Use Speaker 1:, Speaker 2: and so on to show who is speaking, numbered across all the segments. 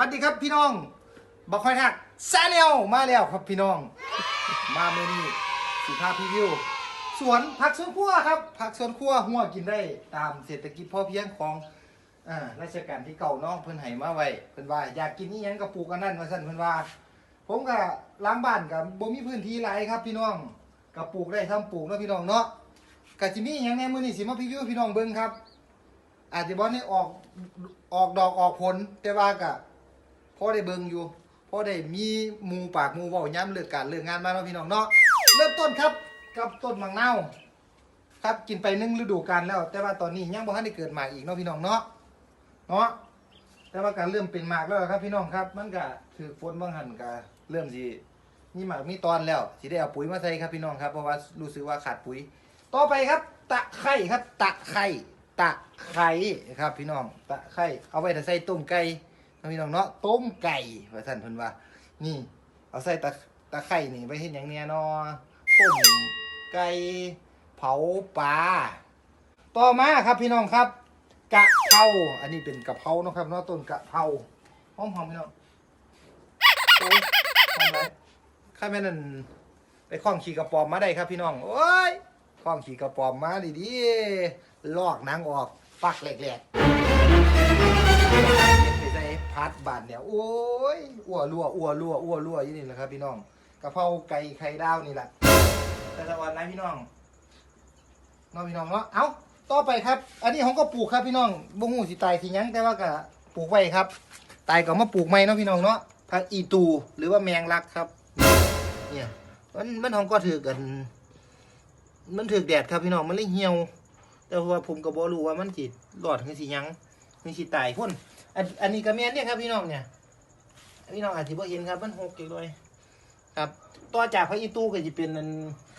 Speaker 1: วัสดีครับพี่น้องบักคอยทักแซนเนลมาแล้วครับพี่น้อง มาเมื่อนี้สีภาพพี่วิว สวนผักสวนครัวครับ ผักสวนครัวหัวกินได้ตามเศรษฐกิจพอเพียงของอ่าราชการที่เก่าน้องเพิ่นให้มาไว้เพิ่นว่า อยากกินนี่ยังก็ปลูกกันนั่นมาสั่นเพิ่นว่า ผมก็ล้างบ้านกับบ่มีพื้นที่หลายครับ พี่น้องก็ปลูกได้ทำปลูกเนาะพี่น้องเนาะก็สิมีหยังแน่มื้อนี้สิมาพี่วิวพี่น้องเบิ่งครับอาจจะบ่ได้ออกออกดอกออกผลแต่ว่าก็พ อได้เบิ่งอยู่พอได้มีหมูปากหมู่เว้าย้ำเลิกการเลิกงานมาเนาะพี่น้องเนาะเริ่มต้นครับกับต้นมังนาวครับกินไปหนึ่งฤดูกาลแล้ว แต่ว่าตอนนี้ยังบ่ทันได้เกิดหมากอีกเนาะพี่น้องเนาะเนาะแต่ว่าการเริ่มเป็นหมากแล้วครับพี่น้องครับมันก็ถือฝนบางหันก็เริ่มสิมีหมากมีตอนแล้วสิได้เอาปุ๋ยมาใส่ครับพี่น้องครับเพราะว่ารู้สึกว่าขาดปุ๋ย ต่อไปครับ ตะไคร่ครับ ตะไคร่ตะไคร่ครับพี่น้อง ตะไคร่เอาไว้แต่ใส่ต้มไก่ พี่น้องเนาะต้มไก่ว่าท่นเพิ่นว่า นี่ เอาใส่ตะตะไคร่นี่ไว้เฮ็ดหยังเนี่ยเนาะต้มไก่เผาปลาต่อมาครับพี่น้องครับกะเพราอันนี้เป็นกะเพราเนาะครับเนาะต้นกะเพราหอมๆพี่น้องโอ้ยทำไรข้าแม่นั่นไปคล้องขี่กระปอมมาได้ครับพี่น้องโอ้ยข้องขี่กระปอมมาดีดีๆลอกนังออกปักแหลกๆ พัดบานเนี่ยโอ้ยอ้วรัวอ้วรัวอ้วรัวอยู่นี่แหละครับ พี่น้องกะเพราไก่ไข่ดาวนี่แหละแต่ละวันนะพี่น้องน้องพี่น้องเนาะเอ้าต่อไปครับ อันนี้ผมก็ปลูกครับพี่น้องบ่ฮู้สิตายสิยังแต่ว่าก็ปลูกไว้ครับ ตายก็มาปลูกใหม่เนาะพี่น้องเนาะผักอีตูหรือว่าแมงลักครับ เนี่ยมันมันของก็ถือกัน มันถือแดดครับพี่น้องมันเลยเหี่ยว แต่ว่าผมก็บ่รู้ว่ามันสิรอดหรือสิยังมันสิตายคน อันอันนี้ก็แม่นเนี่ยครับพี่น้องเนี่ย พี่น้องอาจสิบ่เห็นครับ มันหกจังเลยครับต่อจากพระอีตู้ก็จะเป็นอัน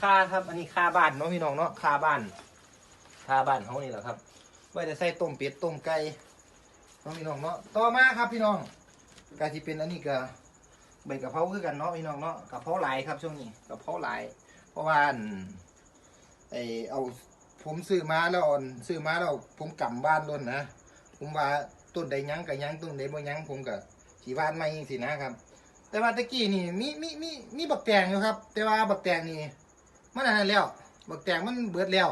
Speaker 1: คาครับ อันนี้คาบ้านเนาะพี่น้องเนาะคาบ้านคาบ้านเขานี่แหละครับไว้จะใส่ต้มเป็ดต้มไก่เนาะพี่น้องเนาะต่อมาครับพี่น้องก็สิเป็นอันนี้ก็ใบกะเพราคือกันเนาะพี่น้องเนาะกะเพราหลายครับช่วงนี้กะเพราหลาย เพราะว่าอันไอเอาผมซื้อมาแล้วอ่อนซื้อมาแล้วผมกำบ้านล้นนะผมว่า ต้นใดยั้งกับยั้งต้นใดบ่ยั้งผมกับสีบ้านไม่สินะครับ แต่ว่าตะกี้นี่มีมีมีมีบักแตงอยู่ครับ แต่ว่าบักแตงนี่มันอันนั้นแล้ว บักแตงมันเบิดแล้ว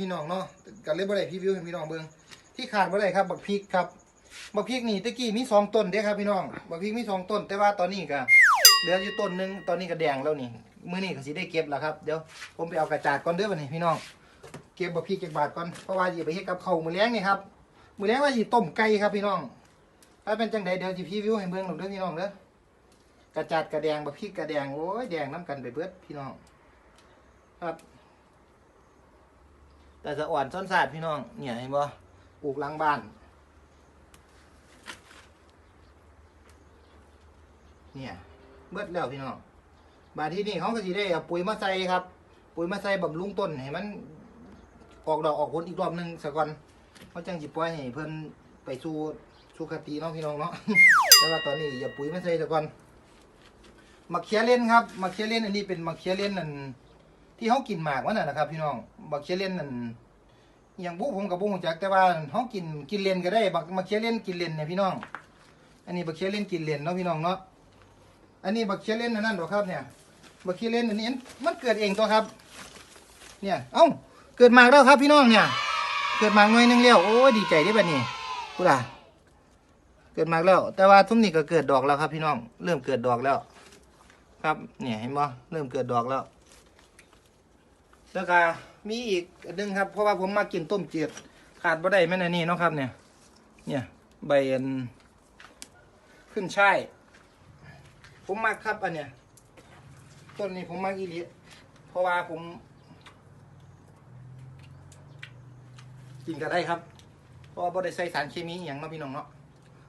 Speaker 1: พี่น้องเนาะก็เลยบ่ได้พรีวิวให้พี่น้องเบิ่งที่ขาดบ่ได้ครับ บักพริกครับ บักพริกนี่ตะกี้มีสองต้นเด้ครับพี่น้อง บักพริกมีสองต้น แต่ว่าตอนนี้ก็เหลืออยู่ต้นหนึงตอนนี้ก็แดงแล้วนี่มื้อนี้ก็สิได้เก็บแล้วครับ เดี๋ยวผมไปเอากระจาดก่อนเด้อวันนี้พี่น้อง เก็บบักพริกเก็บบาทก่อน เพราะว่าสิไปเฮ็ดกับข้าวมื้อแลงนี่ครับ มือแลงว่าสิต้มไก่ครับพี่น้องถ้าเป็นจังใดเดี๋ยวสิพรีวิวให้เบิ่งหน่อยเด้อพี่น้องเด้อกระจาดกระแดงบักพริกกระแดงโอ้ยแดงน้ำกันไปเบิดพี่น้อง ครับ แต่สะอ่อนซ้อนสาดพี่น้อง เนี่ยเห็นบ่ปลูกหลังบ้าน เนี่ยเบิดแล้วพี่น้องบาดที่นี่เขาก็สิได้เอาปุ๋ยมาใส่ครับ ปุ๋ยมาใส่บำรุงต้นให้มัน ออกดอกออกผลอีกรอบหนึ่งสักก่อน เขาจังสิปล่อยให้เพิ่นไปสู่สุขติเนาะพี่น้องเนาะ แต่ว่าตอนนี้อย่าปุ๋ยไมาใส่สักก่อนมักเขียเล่นครับมักเขียเล่นอันนี้เป็นมักเขียเล่นนั่นที่เขากินหมากวันน่ะนะครับ พี่น้องมักเขียเล่นนั่นอย่างบุผมกับบุรู้จักแต่ว่าเขากินกินเลนก็ได้บักมักเขียเล่นกินเลนเนี่ยพี่น้อง อันนี้บักเขียเล่นกินเลนเนาะพี่น้องเนาะอันนี้บักเคียเล่นอันนั่นหรอครับเนี่ยบักเคียเล่นอันนี้มันเกิดเองตัวครับ เนี่ยเอ้าเกิดมากแล้วครับพี่น้องเนี่ย เกิดมากหน่อยนึงแล้วโอ้ดีใจได้แบบนี้กูล่ะ เกิดมากแล้ว แต่ว่าทุ่มนี้ก็เกิดดอกแล้วครับ พี่น้อง เริ่มเกิดดอกแล้ว ครับ เนี่ยเห็นบ่เริ่มเกิดดอกแล้ว แล้วก็มีอีกนหนึงครับ เพราะว่าผมมากินต้มจืดขาดบ่ได้แม่นอันนี้เนาะครับ เนี่ย เนี่ย ใบอันขึ้นช่ายผมมักครับอันเนี้ยต้นนี้ผมมักอีหลีเพราะว่าผม กินก็ได้ครับเพราะว่าบ่ได้ใส่สารเคมีอหย่างเนาะพี่น้องเนาะ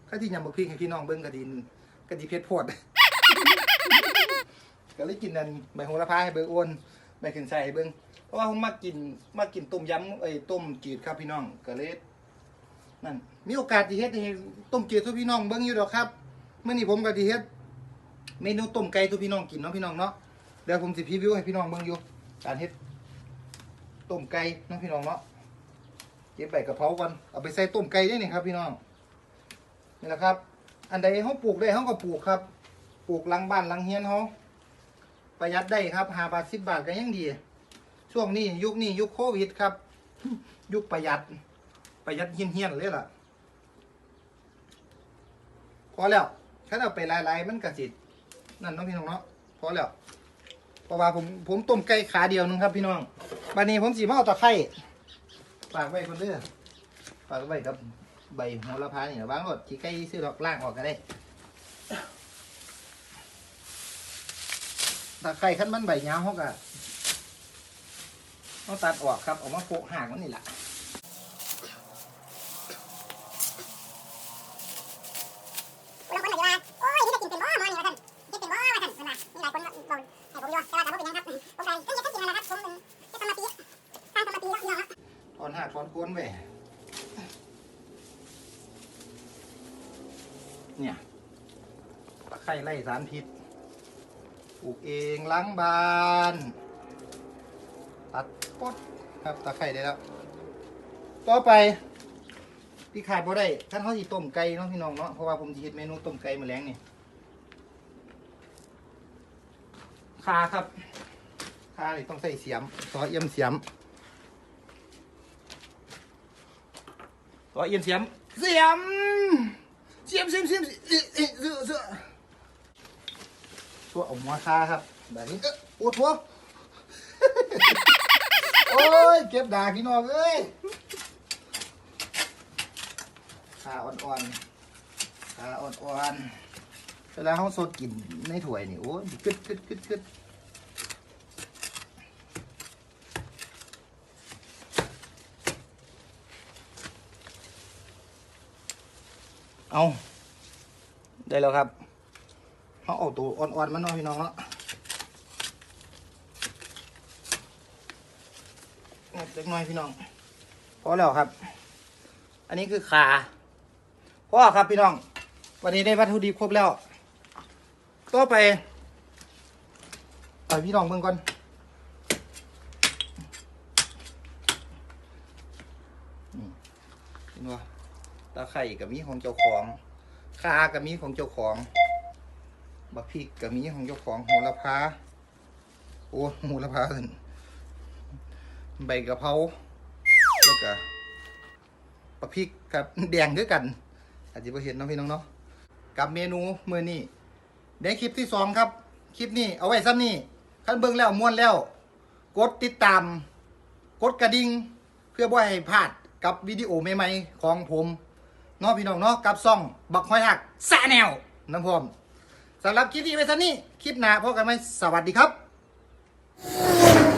Speaker 1: ข้าที่ยำบักพริกให้พี่น้องเบิ่งกระดินกระดิเพชรโพด ก็เลยกินนั่นใบโหระพาให้เบิ่งโอนใบขึ้นใส่ให้เบิ่งเพราะว่าผมมักกินมักกินต้มยำเอ้ยต้มจืดครับพี่น้องก็เลยนั่นมีโอกาสที่เฮ็ดให้ต้มจืดทุกพี่น้องเบิ่งอยู่ดอกครับเมื่อนี้ผมก็ที่เฮ็ดเมนูต้มไก่ทุกพี่น้องกินเนาะพี่น้องเนาะเดี๋ยวผมสิพรีวิวให้พี่น้องเบิ่งอยู่การเฮ็ดต้มไก่เนาะพี่น้องเนาะ ก็บใบกระเพราก่อนเอาไปใส่ต้มไก่ได้นี่ครับ พี่น้องนี่แหละครับ อันใดเขาปลูกได้เขาก็ปลูกครับ ปลูกหลังบ้านหลังเฮียนเขาประหยัดได้ครับหาบาทสิบบาทก็ยังดี ช่วงนี้ยุคนี้ยุคโควิดครับ ยุคประหยัด ประหยัดเฮี้ยนเฮียนเลยล่ะพอแล้วถ้าเราไปหลายๆมันกระสินั่นน้องพี่น้องเนาะพอแล้วเพราะว่าผมผมต้มไก่ขาเดียวนึงครับ พี่น้องบันนี้ผมสีมาเอาตะไคร้ ฝากไว้คนเด้อฝากไว้กับใบโหระพานี่นะวางรถที่ไก่ซื้อดอกล่างออกก็ได้ตะไคร้ขั้นมันใบยาวเขาก็ต้องตัดออกครับออกมาโปะห่างมันนี่แหละ
Speaker 2: บางนบอกว่าโอ้ยนี่จะกินเป็นบ่มอนี่ว่าท่านกินเป็นบ่ว่าท่านมันน่ะมีหลายคนบอกให้ผมอยู่แต่ว่าแต่ว่าเป็นยังครับผมไป
Speaker 1: ถอนหาถอนโคนไปเนี่ยตะไคร้ไล่สารพิษปลูกเองล้างบาน ตัดปดครับตะไคร้ได้แล้ว ต่อไปพี่ขาดบ่ได้ท่านเขาสิต้มไก่เนาะพี่น้องเนาะเพราะว่าผมจะเฮ็ดเมนูต้มไก่มื้อแลงนี่ขาครับขาต้องใส่เสียมซอเอี่ยมเสียม ตัวเอียนเสียม เสียม เสียมเสียมเสียมเอ๊ะเอ๊ะเสือเสือตัวเอาหัวคาครับแบบนี้เอ๊ะโอ้ทัวโอ้ยเก็บดาพี่น้องเอ้ยขาอ่อนๆขาอ่อนๆเวลาเขาสดกินในถ้วยนี่โอ้ยกึดกึดกึดกึด เอาได้แล้วครับเขาเอาตัวอ่อนๆมันเนาะพี่น้องเนาะเล็กน้อยพี่น้องพอแล้วครับ อันนี้คือขาพ่อครับพี่น้อง วันนี้ได้วัตถุดิบครบแล้วต่อไปเอาพี่น้องเบิ่งก่อนนี่เห็นว่า ตาไข่กับมีของเจ้าของขากับมีของเจ้าของบักพริกกับมีของเจ้าของโหระพาโอ้โหระพาสิใบกะเพราแล้วก็ปลาพริกกับแดงด้วยกัน อาจจะเห็นเนาะพี่น้องเนาะกับเมนูมือนี้ได้คลิปที่สองครับ คลิปนี้เอาไว้ซ้ำนี่ขั้นเบิ่งแล้วม้วนแล้ว กดติดตาม กดกระดิ่งเพื่อบ่ให้พลาดกับวิดีโอใหม่ๆของผม เนาะพี่น้องเนาะกับซ่อง บักหอยหักสะแนวน้ำพร้อมสำหรับคลิปนี้ไปซะนี่คลิปหน้าพบกันไหมสวัสดีครับ